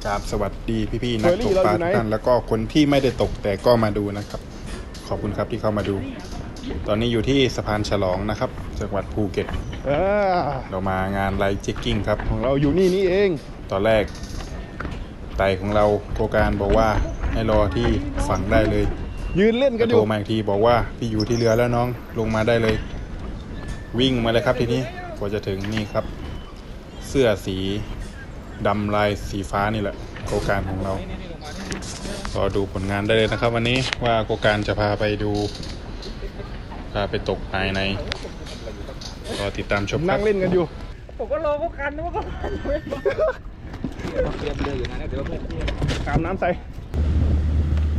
โอเคกราบสวัสดีพี่ๆนักเฟอร์รี่ตกปลาเราอยู่ไหนทุกท่านแล้วก็คนที่ไม่ได้ตกแต่ก็มาดูนะครับ ขอบคุณครับที่เข้ามาดู ตอนนี้อยู่ที่สะพานฉลองนะครับจังหวัดภูเก็ตเออเรามางานไลท์เจ็คกิ้งครับ ของเราอยู่นี่นี่เอง ตอนแรกไต่ของเราโครงการบอกว่าให้รอที่ฝั่งได้เลย ยืนเล่นกันอโทยู่รมาอีกทีบอกว่าพี่อยู่ที่เรือแล้วน้องลงมาได้เลย วิ่งมาเลยครับทีนี้กว่าจะถึงนี่ครับ เสื้อสี ดำลายสีฟ้านี่แหละโครงการของเรารอดูผลงานได้เลยนะครับ วันนี้ว่าโครงการจะพาไปดู พาไปตกภายในรอติดตามชมครันั่บงเล่นกันอยู่ ผมก็รอเขาคันนะว่าเขาคันไม่มาเตรียมเรืออยู่นะเดี๋ยวเพื่อนพี่ตามน้ำใส่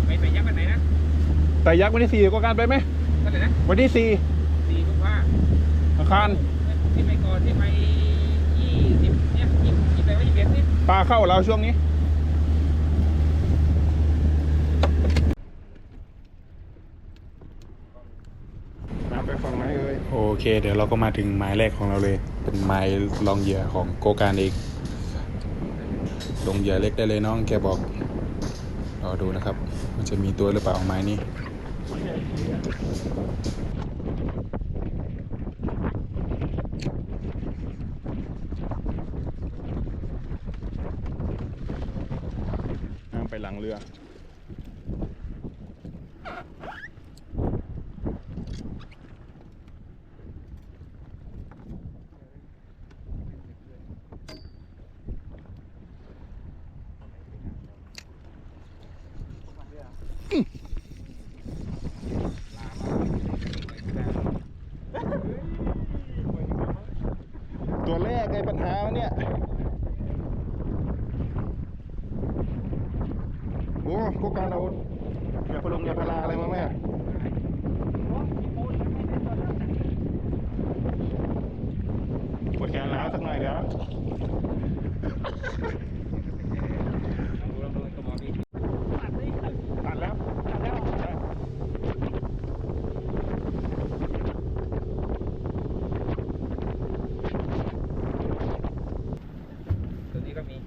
ไปไปยักษ์ไปไหนนะแต่ยักษ์วันที่สี่ก็การไปไหมก็เลยนะวันที่สี่สี่ทุกว่าอาคารที่ไปก่อนที่ไปยี่สิบเนี่ย ลาเข้าเราช่วงนี้น้ำไปฝั่งไหนเอ่ยโอเค เดี๋ยวเราก็มาถึงหมายแรกของเราเลย เป็นหมายลองเหยื่อของโกการเองลงเหยื่อเล็กได้เลยน้องแกบอกรอดูนะครับ มันจะมีตัวหรือเปล่าไม้นี้ำไปหลังเรือ ตัวแรกไอ้ปัญหาเนี่ย โอ้พวกการเอายาพลงยาพาราอะไรมาไหมอะปวดแขนแล้วสักหน่อยเดี๋ยวตัดแล้วตัดแล้ว ตัวนี้ก็มี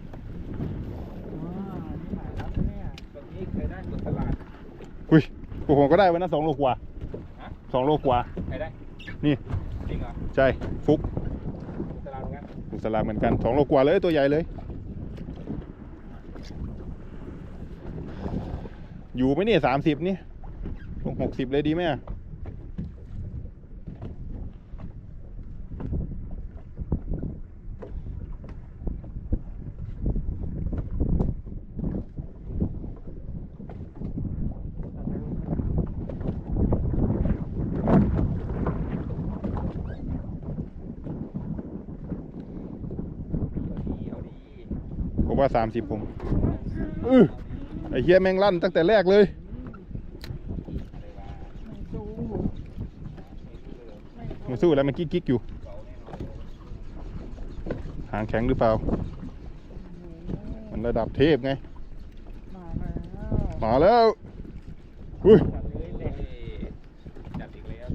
ตัวนี้เคยได้กดตลาด อุ้ย พวกผมก็ได้วันนั้นสองโลกว่าฮะสองโลกว่าใครได้นี่จริงเหรอใช่ฟุกตลาดเหมือนกันฟุกสลามเหมือนกันสองโลกว่าเลยตัวใหญ่เลย อยู่ไหมเนี่ยสามสิบนี่ลงหกสิบเลยดีไหมอะ เอาดี ผม ว่าสามสิบผมอือไอ้เฮียแมงลั่นตั้งแต่แรกเลยมันสู้แล้วมันกิ๊กกิ๊กอยู่ หางแข็งหรือเปล่า มันระดับเทพไง มาแล้วอุ้ยจัดอีกแล้ว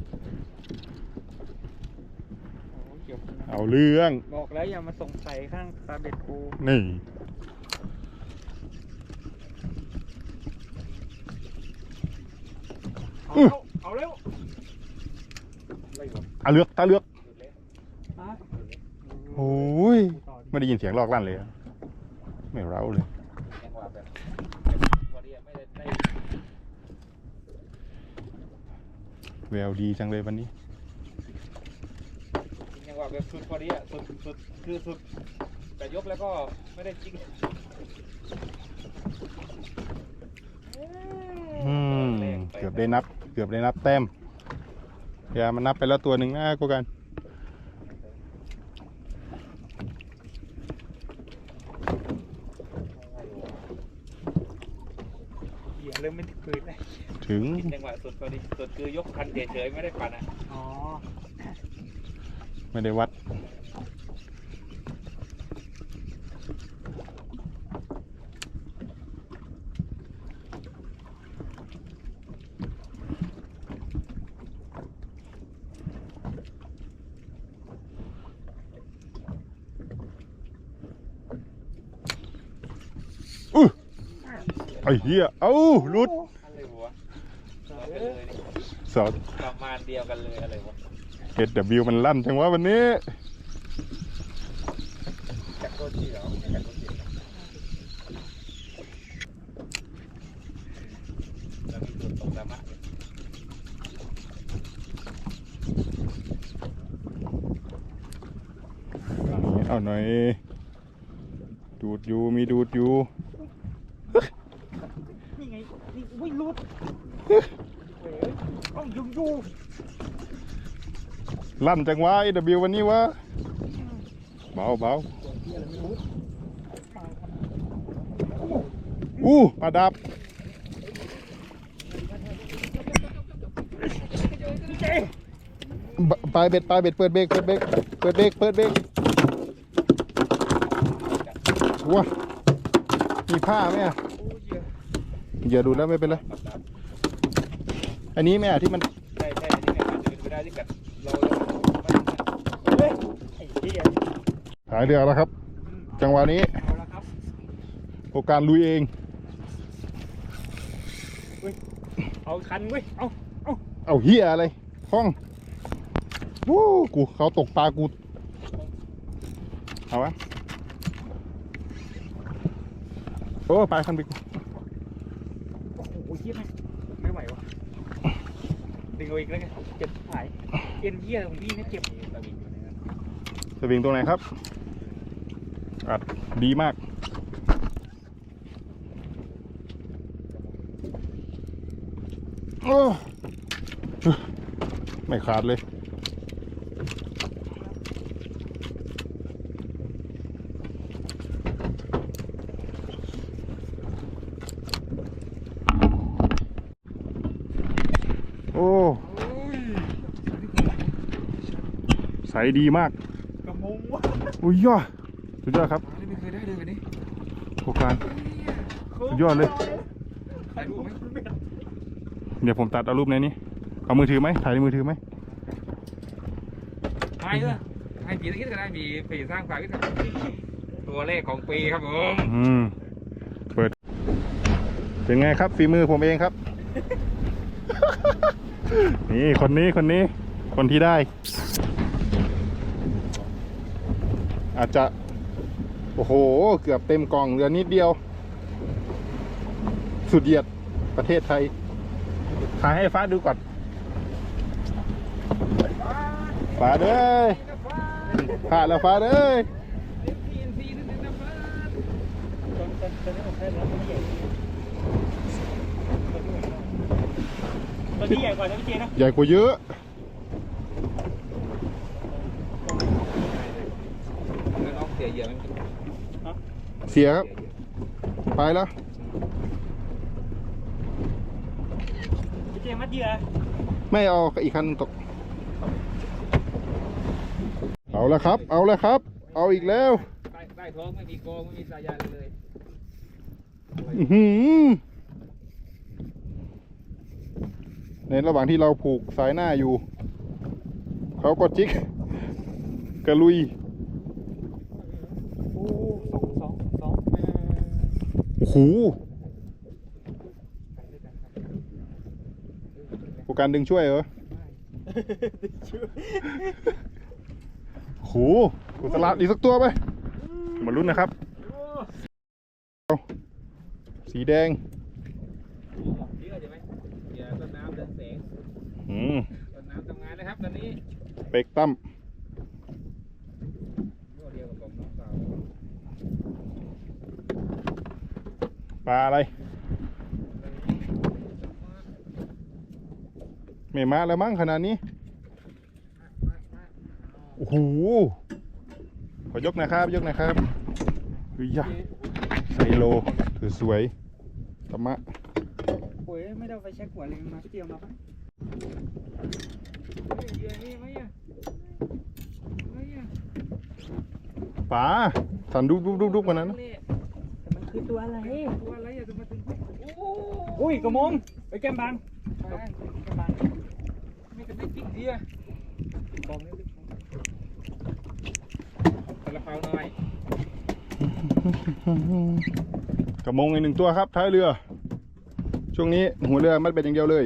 เอาเรื่อง บอกแล้วอย่ามาส่งใส่ข้างตาเบ็ดกูนี่ เอาอื้อเอาเร็วไม่หมดเอาเลือกตาเลือกฮะโอ้ยไม่ได้ยินเสียงลอกลั่นเลยอะไม่เร้าเลย ยังว่าแบบพอดีไม่ได้ได้แววดีจังเลยวันนี้ ยังว่าแบบสุดพอดีอะสุดสุดคือสุดแต่ยกแล้วก็ไม่ได้จริงอืม เกือบได้นับ เกือบได้นับแต้มอย่ามันนับไปแล้วตัวหนึ่งนะกูกันเหยียบเริ่มไม่ถึงพื้นเลยถึงกินจังหวะสุดพอดีสุดคือยกคันเฉยๆไม่ได้ปั่นอะ อ๋อ ไม่ได้วัด อ้เหี้ย เอ้าหลุดอะไรวะเหมือนกันเลยนี่สอด ประมาณเดียวกันเลยอะไรวะเอ็ดบิวมันลั่นจังวะวันนี้ จากต้นที่เหรอไม่จากต้นที่แล้วมีตัวตรงดำอะเอาหน่อย ดูดอยู่มีดูดอยู่ นี่นี่อุ้ยรุดเฮ้ยต้องยุ่งยุ่ลั่นจังวะเอ็ดบิววันนี้วะเบาเบาอู้ปลาดับเจ๊บปลายเบ็ดปลายเบ็ดเปิดเบรกเปิดเบรกเปิดเบรกเปิดเบรกว้ามีผ้าไหมอะโอ้ยเยอะ อย่าดูแล้วไม่เป็นไร อันนี้ไหมอะที่มันใช่ใช่นี่ไงมันจะเป็นไปได้ที่กัดเราเฮ้ยไอ้เหี้ยหายเรือแล้วครับ จังหวะนี้เอาละครับโอกาสลุยเอง เอาคันเว้ยเอาเอาเอาเฮียอะไรห้องวู้กูเขาตกปลากู เอาวะโอ้ไปคันไปกู ยไม่ไม่ไหววะดึงเอาอีกแล้วกันเจ็บหายเอ็นเยี่ยของพี่เนี่ยเจ็บสวิงตรงไหนครับ อัดดีมาก โอ้ ไม่ขาดเลย โอ้ ใส ดีมากกระมงวะอุ้ยย่อสุดยอดครับไม่เคยได้เลยวันนี้โครงการสุดยอดเลยถ่ายรูปไหมเดี๋ยวผมตัดเอารูปในนี้เอามือถือไหมถ่ายในมือถือไหมถ่ายเลยถ่ายผีตะกี้ก็ได้มีผีสร้างฝากที่ตัวเลขของปีครับผมอืมเปิด เป็นไงครับฝีมือผมเองครับ นี่คนนี้คนนี้คนที่ได้ อาจจะ โอ้โห เกือบเต็มกล่องเหลือนิดเดียว สุดเหยียดประเทศไทยถ่ายให้ฟ้าดูก่อน ฟ้าเด้ยผ่านแล้วฟ้าเด้ยตัวนี้ใหญ่กว่านะพี่เจนะ ใหญ่กว่าเยอะ แล้วน้องเสียเยอะไหมเสียครับ ไปแล้วพี่เจมัดเหยื่อไม่เอาอีกคันตก เอาละครับ เอาละครับ เอาอีกแล้ว ใต้ใต้ท้องไม่มีกองไม่มีสายยางเลยอื้อหือในระหว่างที่เราผูกสายหน้าอยู่ เขาก็จิก กระลุย โอ้สองสองสอง โอ้โหโปรการดึงช่วยเหรอโอ้โหกุสลาดอีกสักตัวไป มาลุ้นนะครับ สีแดงนี่ก็จะไหมอย่าต้นน้ำเดินแสงอืมต้นน้ำทำงานนะครับตอนนี้เป็กตั้ม ตัวเดียวกับผมน้องสาว ปลาอะไร ไม่มาแล้วมั้งขนาดนี้ โอ้โห ขอยกหนะครับ ยกหนะครับเฮ้ยยะไซโลถือสวยธรรมะโอ้ยไม่ได้เอาไฟแช็กหัวเลยมาพี่เจียวมาปะเหยื่อนี่ไหมอะไม่อะป๋าสันดุบดุบดุบดุบกันนั้นนะแต่มัน คือตัวอะไร ตัวอะไรอะจะมาถึงอุ้ยกระมงไปแก้มบางแก้มบางไม่จะไม่ติ๊กเดียกองนี้แต่ละเปาหน่อยกระมงอีกหนึ่งตัวครับท้ายเรือโช่วงนี้หัวเรือมันเป็นอย่างเดียวเลย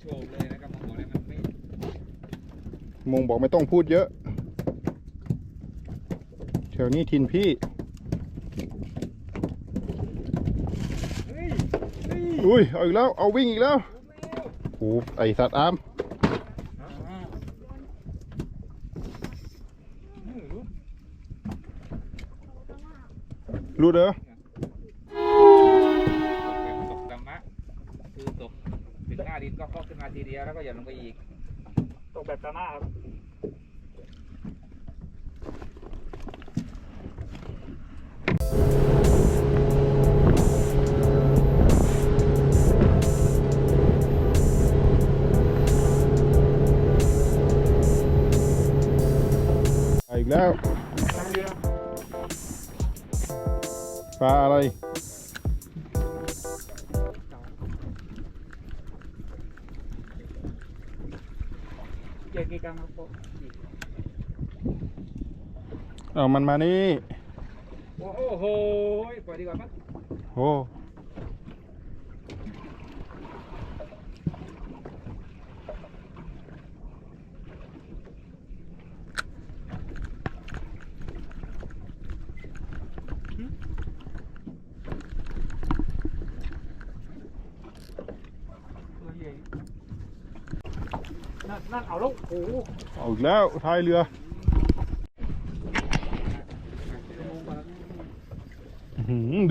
โชว์เลยนะครับมองเลยมันไม่มงบอกไม่ต้องพูดเยอะแถวนี้ทินพี่เฮ้ยเฮ้ยอุ้ย เอาอีกแล้ว เอาวิ่งอีกแล้วโอ้ไอสัตว์อามอ่าอืมรู้รู้เด้อตกแบบตกดำมะคือตกถึงหน้าดินก็เคาะขึ้นมาทีเดียวแล้วก็หย่อนลงไปอีก ตกแบบตาหน้าครับ เอามันมานี่ โอ้โหปล่อยดีกว่ามั้งโอ้ตัวใหญ่นั่นนั่นเอาแล้วโอ้โหเอาอีกแล้วท้ายเรือ อื้อหือ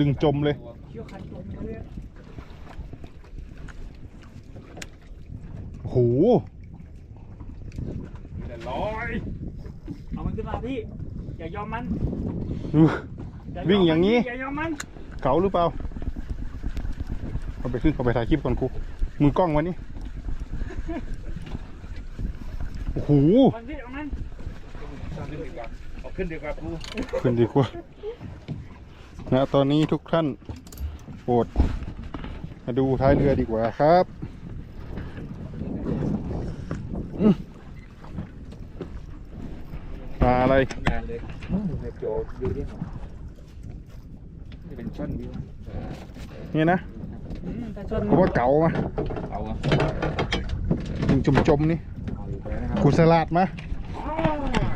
ดึงจมเลยเชี่ยวคันจมมาเลยโอ้โหแต่ร้อยเอามันขึ้นมาพี่ อย่ายอมมันดูอย่มวิ่งอย่างนี้นี้ อย่ายอมมันเก๋าหรือเปล่า เอาไปขึ้นเอาไปถ่ายคลิปก่อนครูมือกล้องวันนี้ โอ้โหมันพี่เอามันขึ้นดีกว่าเอาขึ้นดีกว่ากูขึ้ นดีกว่าณตอนนี้ทุกท่านโปรดมาดูท้ายเรือดีกว่าครับปลาอะไรงานเลยในโจยูนี่เป็นช่อนวิวนี่นะอืมแต่ชนเพราะว่าเก๋ามาเอาอะยิงจมๆนี่เอาอยู่ไปนะครับกุสลาดมา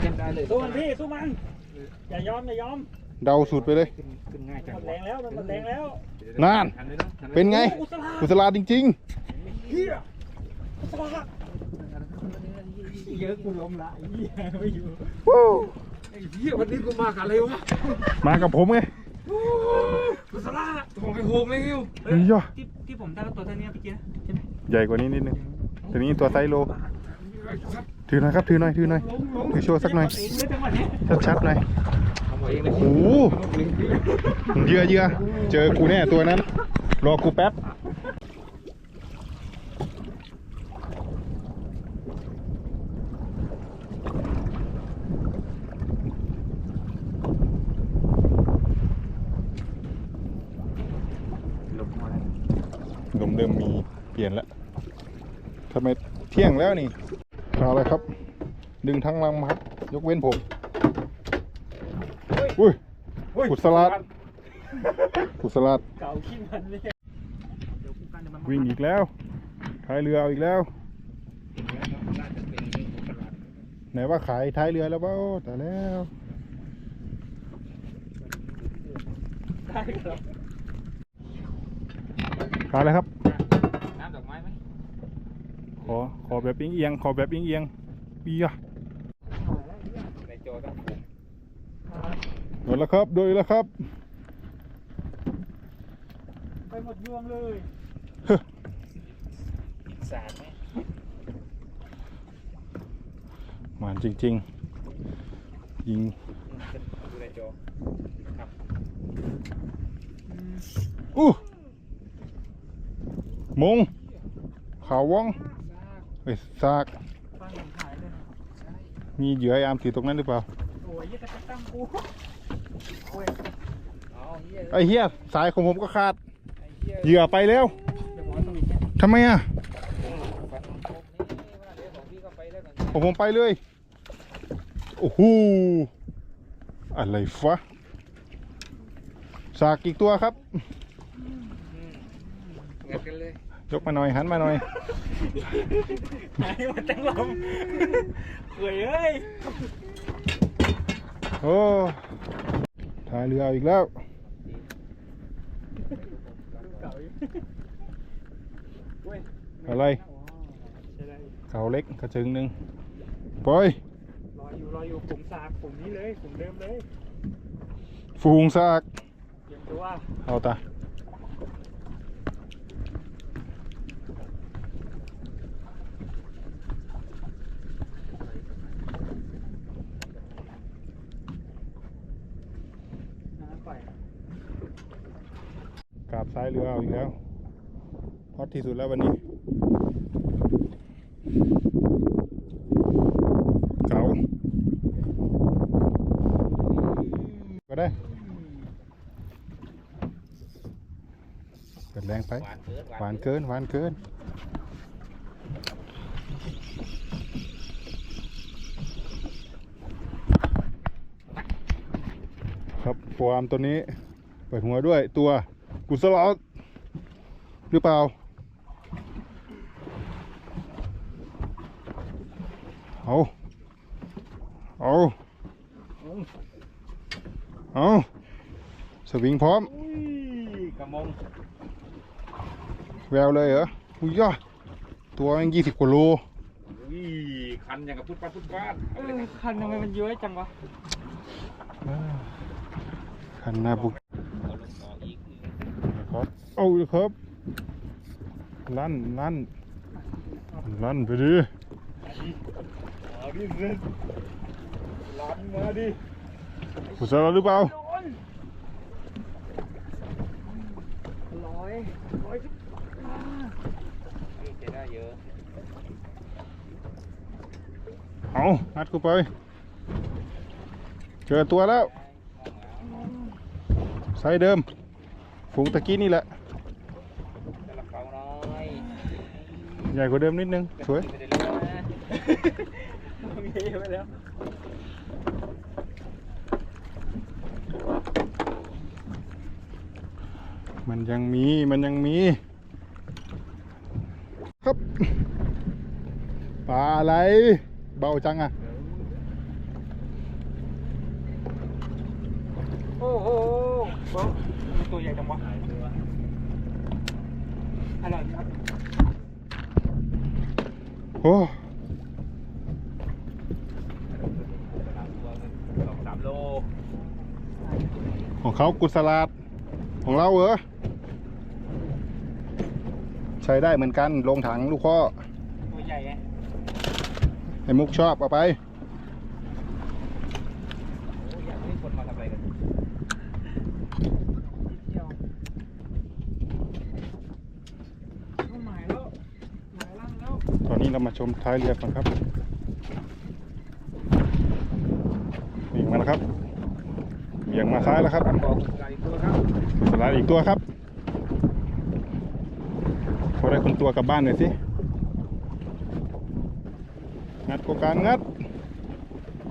ขึ้นได้เลยสู้มันพี่สู้มันอย่ายอมอย่ายอม เดาสูตรไปเลย ขึ้นขึ้นง่ายจังหมดแรงแล้วมันหมดแรงแล้วนั่นหัเลยะหัลยเป็นไงโอ้กุศลากุสลาดจริงเฮียกุศลาเยอะกูล้มละไอ้เหี้ยไม่อยู่ๆวู้ไอ้เหี้ยวันนี้กูมากับอะไรวะมากับผมไงกุศลาของไอ้โฮมเลยฮิวเฮ้ยย่อที่ที่ผมได้ก็ตัวเท่านี้เมื่อกี้นะใช่ไหมใหญ่กว่านี้นิดนึงตัวนี้ตัวไซส์โล ถือหน่อยครับ ถือหน่อย ถือหน่อย ถือโชว์สักหน่อยเองเลยจังหวะนี้ชัดๆหน่อย เอามาเยโอ้โหเหยื่อเหยื่อเจอกูแน่ตัวนั้น รอกูแป๊บลมเริ่มมีเปลี่ยนแล้วทำไมเที่ยงแล้วนี่เอาอะไรครับ ดึงทั้งลำครับ ยกเว้นผม อุ้ยกุศลาดกุสลัดเก่าขี้มันเลยเดี๋ยวกูกันเดี๋ยวมันมาวิ่งอีกแล้วท้ายเรือเอาอีกแล้วน่าจะเป็นกุศลาไหนว่าขายท้ายเรือแล้วเปล่าแต่แล้วได้ครับขายอะไรครับน้ำดอกไม้ไหมขอขอแบบเอียงๆขอแบบเอียงๆเปียในโจต้องผูก โดนแล้วครับโดนแล้วครับ ไปหมดยวงเลยสารไหมหวานจริง ๆ ยิงดูในโจครับอู้มงขาวว่องเฮ้ยซาก ฟังหลังหายเลยนะมีเหยื่อไอ้อามถือตรงนั้นหรือเปล่า โอ้ยยี่กระตั้งกู โอ้ยเอาเหี้ยไอ้เหี้ยสายของผมก็ขาดไอ้เหี้ยเหยื่อไปแล้วเดี๋ยวบอกว่าต้องมีแค่ทำไมอะฟันโคมนี่ว่าเดี๋ยวของพี่ก็ไปแล้วกันของผมไปเลยโอ้โหอะไรฟะสากอีกตัวครับยกมาหน่อยหันมาหน่อย หายมาจังลมเฮ้ยเอ้ยโอ้ท้ายเรืออีกแล้วอะไรเขาเล็กกระจึงหนึ่งปลอยรออยู่รออยู่ผมสากผมนี้เลยผมเดิมเลย ฟูงซากเตรียมตัวเอาตา นะปล่อย กราบ ซ้ายเรือเอาอีกแล้วฮอตที่สุดแล้ววันนี้เก๋าก็ได้เปิดแรงไปหวานเกินหวานเกินครับฟอาร์มตัวนี้ เปิดหัวด้วยตัว กุศลอสหรือเปล่า เอาเอาเอาสวิงพร้อมอุ้ยกระมงแววเลยเหรออุ้ยย่าตัวแม่งยี่สิบกว่าโลอุ้ยคันอย่างกับพุทธปัดพุทธปัดเออคันทำไมมันเยอะจังวะคันหน้าบุก เอาลงต่ออีก ครับ เอาเลยครับ ลั่นลั่นลั่นไปดิเอาดิเรนลันมาดิกุศลหรือเปล่าโดนร้อยร้อยสิบนี่จะได้เยอะ เอานัดกูไป เจอตัวแล้วไซส์เดิมฝูงตะกี้นี่แหละจะละเขาน้อย ใหญ่กว่าเดิมนิดนึง สวยไปแล้วมันยังมีมันยังมี ครับปลาอะไร เบาจังอะ โอ้โหตัวใหญ่จังวะอร่อยครับ โอ้สองสามโลของเขากุศลาดของเราเหรอใช้ได้เหมือนกันลงถังลูกพ่อตัวใหญ่ไงให้มุกชอบเอาไป โอ้ยอยากให้คนมาทำอะไรกัน นิดเดียวเอาหมายแล้วหมายลั่นแล้ว ตอนนี้เรามา ชมท้ายเรือก่อนครับนี่มาแล้วครับเบี่ยงมาซ้ายแล้วครับบอกไก่ตัวครับสลายอีกตัวครับพอได้คนตัวกลับบ้านหน่อยสิงัดโกการงัด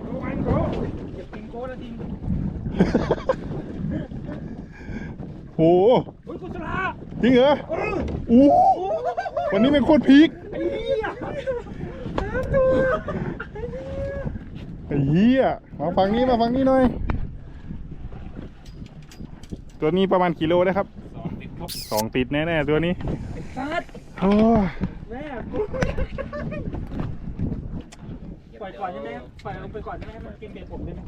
ระวังโกอย่าทิ้งโกนะทิ้งโอ้โหโอ้ยกุศลาจริงเหรออู้วันนี้เป็นโคตรพีค ไอ้เหี้ยสามตัว ไอ้เหี้ยมาฝั่งนี้มาฝั่งนี้หน่อย ตัวนี้ประมาณกิโลได้ครับสองติดครบสองติดแน่ๆตัวนี้ไอ้สัตว์โอ้ยแม่กูปล่อยก่อนใช่ไหมครับปล่อยลงไปก่อนใช่ไหมให้มันกินเบ็ดผมได้ไหม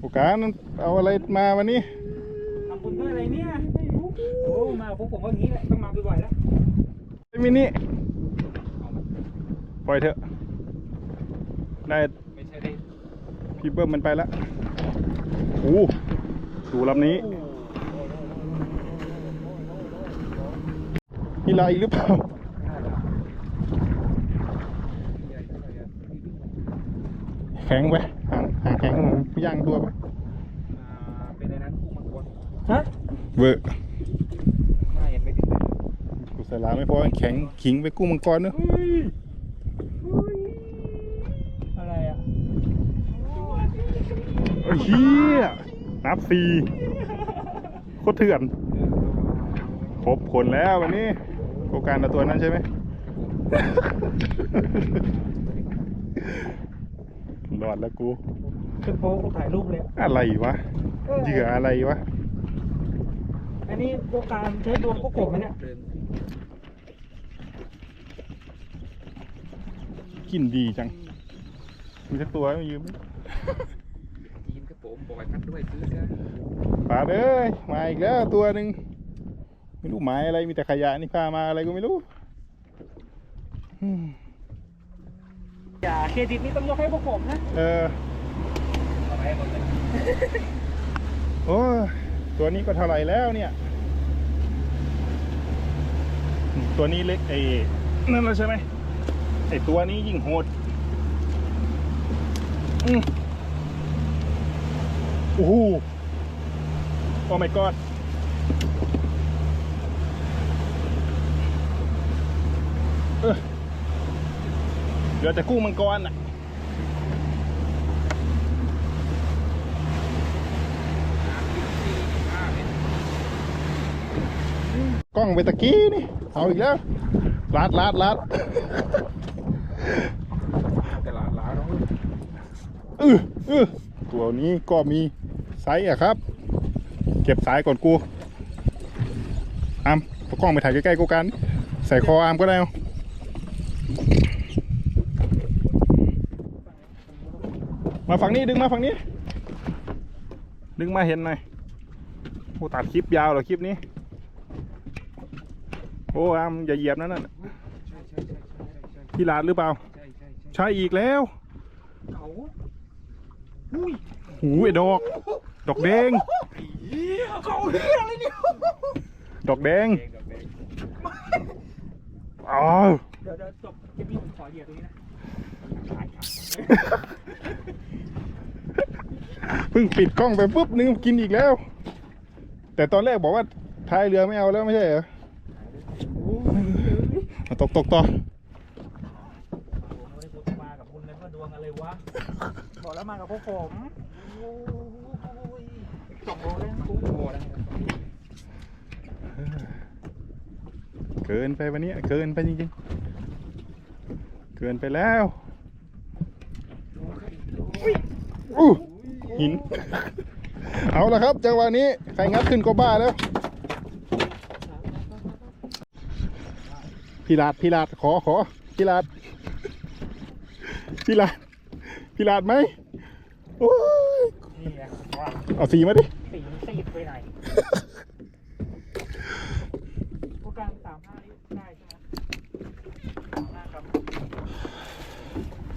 โอกาสเอาอะไรมาวันนี้ทำบุญด้วยอะไรเนี่ยไม่รู้โอ้ มาพวกผมก็อย่างนี้แหละ ต้องมาบ่อยๆแล้วไอ้มินิ ปล่อยเถอะได้ไม่ใช่ได้พี่เบิ้มมันไปแล้วโอ้ดูลำนี้มีลายอีกหรือเปล่าแข็งไปหางหางแข็งย่างตัวไปอ่าเป็นในนั้นคู่มังกรฮะเวอร์น่ายังไม่ติดเลยกุศลาไม่พอแข็งขิงไปกู้มังกรเนอะ เฮ้ยเฮ้ยอะไรอะ ไอ้เฮียนั บสี่โคตรเถื่อนโครบคนแล้ววันนี้โครงการเอาตัวนั้นใช่ไหมรอดแล้วกูขึ้นโป๊กูถ่ายรูปเลย อะไรวะ เหยื่ออะไรวะ อันนี้โปรการใช้ดวงพวกกบไหมเนี่ยกินดีจัง มีสักตัวไหม่ยืมยินก ระผมบอยพัดด้วยซื้อซะปาดเอ้ยมาอีกแล้วตัวหนึ่งไม่รู้หมายอะไรมีแต่ขยะนี่พามาอะไรก็ไม่รู้อืมอย่าเครดิตนี่ต้องยกให้พวกผมนะเออโอ้ยตัวนี้ก็เท่าไหร่แล้วเนี่ย ตัวนี้เล็กไอ้นั่นแล้วใช่ไหมไอ้ตัวนี้ยิ่งโหดอืม โอ้โหโอ้ my god เออเหลือแต่กุ้งมังกรอะกล้องไปตะกี้นี่ เอาอีกแล้วลัดลัดลัดตลาดล้าเนาะเออเออตัวนี้ก็มี ไซส์อะครับ เก็บสายก่อนกูอามเอากล้องไปถ่ายใกล้ๆกูกัน ใส่คออามก็ได้เอามาฝั่งนี้ดึงมาฝั่งนี้ ดึงมาเห็นหน่อยโอ้ตัดคลิปยาวเหรอคลิปนี้ โอ้อามอย่าเหยียบนั่นน่ะใช่ใช่ใช่ใช่ใช่ใช่พี่ลาดหรือเปล่า ใช่ใช่ใช่ใช่อีกแล้วเขาหูไอ้ดอก ดอกแดงเขาเฮียอะไรเนี่ยดอกแดงเองกับเองอ๋อเดี๋ยวเดี๋ยวจบคลิปนี้ผมขอเหยียดตรงนี้นะเพิ่งปิดกล้องไปปุ๊บนึงกินอีกแล้ว แต่ตอนแรกบอกว่าท้ายเรือไม่เอาแล้วไม่ใช่เหรอมาตกตกต่อผมไม่ได้พูดมากับคุณเลยว่าดวงอะไรวะบอกแล้วมากับพวกผมโอ้ย สองโลเกินไปวันนี้เกินไปจริงๆ เกินไปแล้วอู้หิน เอาละครับจังหวะนี้ใครงัดขึ้นก็บ้าแล้วพี่ลาดพี่ลาดขอขอพี่ลาดพี่ลาดพี่ลาดไหมโอ้ย เอาสีมาดิ สีมันซีดไปไหนโปรการสามห้านี่ได้ใช่ไหมสามห้าครับ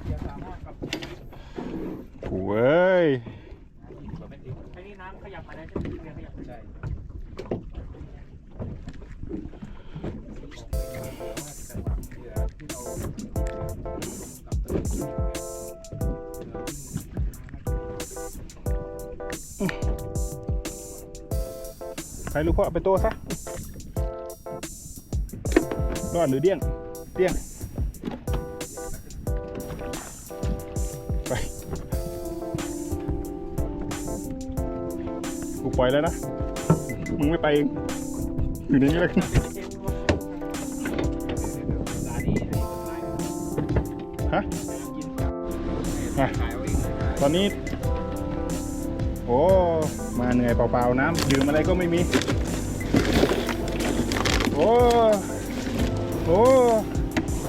เดี๋ยวสามห้าครับโอ้ยแบบไม่ติดไอ้นี่น้ำขยับมาได้ใช่ไหมเรือขยับมาได้ รรู้พ่อเอาไปโตซะรอดหรือเดี้ยง เดี้ยง ไปกูปล่อยแล้วนะ มึงไม่ไปเองอยู่ในนี้แล้วกันฮะอาเองตอนนี้ โอ้ มาเหนื่อยเปล่าๆน้ำดื่มอะไรก็ไม่มี โอ้ โอ้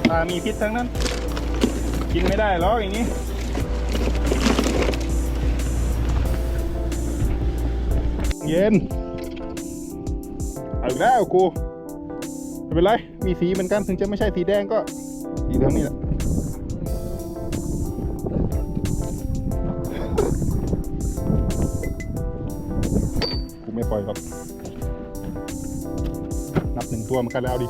ปลามีพิษทั้งนั้น กินไม่ได้หรอกอย่างนี้เย็นเอาอีกแล้วกูไม่เป็นไร มีสีเหมือนกันถึงจะไม่ใช่สีแดงก็สีเหลืองนี่แหละ เหมันกันแล้วดิ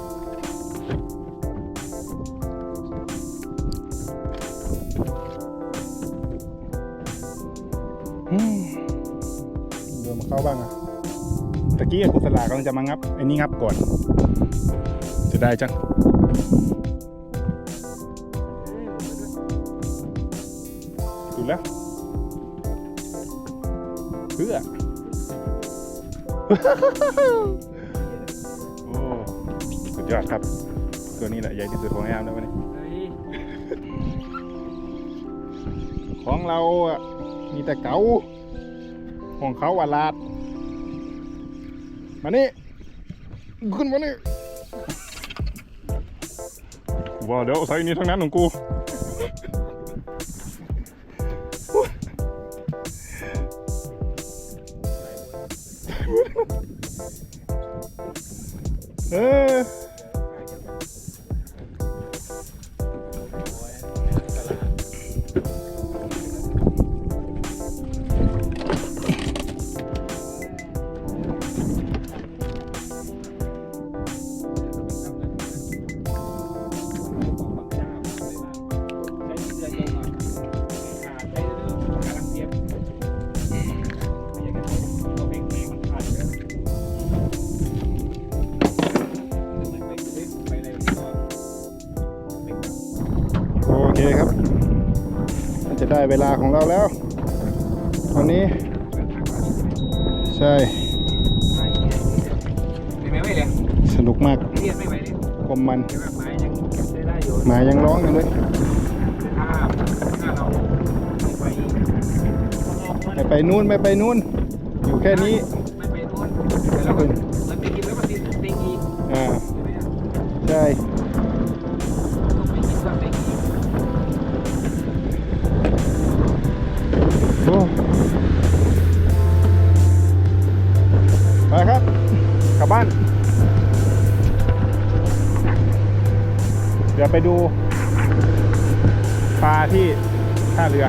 อืมเดี๋ยวมาเข้าบ้างอะตะกี้กุศลากำลังจะมางับไอ้นี่งับก่อน จะได้จังดูแล้วเพื่อ ยอดครับ ตัวนี้แหละใหญ่ที่สุดของแอมแล้ววันนี้ของเราอะมีแต่เก๋าของเขาอะลาด มานี่ ขึ้นมานี่ว้าเดี๋ยวใส่นี้ทั้งนั้นของกู เวลาของเราแล้ววันนี้ ใช่ไม่ไหวเลยสนุกมากเครียดไม่ไหวเลยคมมันเดี๋ยวแบบไม้ยังได้ได้อยู่หมายังร้องอยู่เลยถ้าถ้าเราไม่ไปไม่ไปนู่นไม่ไปนู่นอยู่แค่นี้ไม่ไปโน่นเดี๋ยวเราก็มันไปกินแล้วมันติดเต็งอีกอ่าใช่ บ้าน เดี๋ยวไปดูปลาที่ท่าเรือ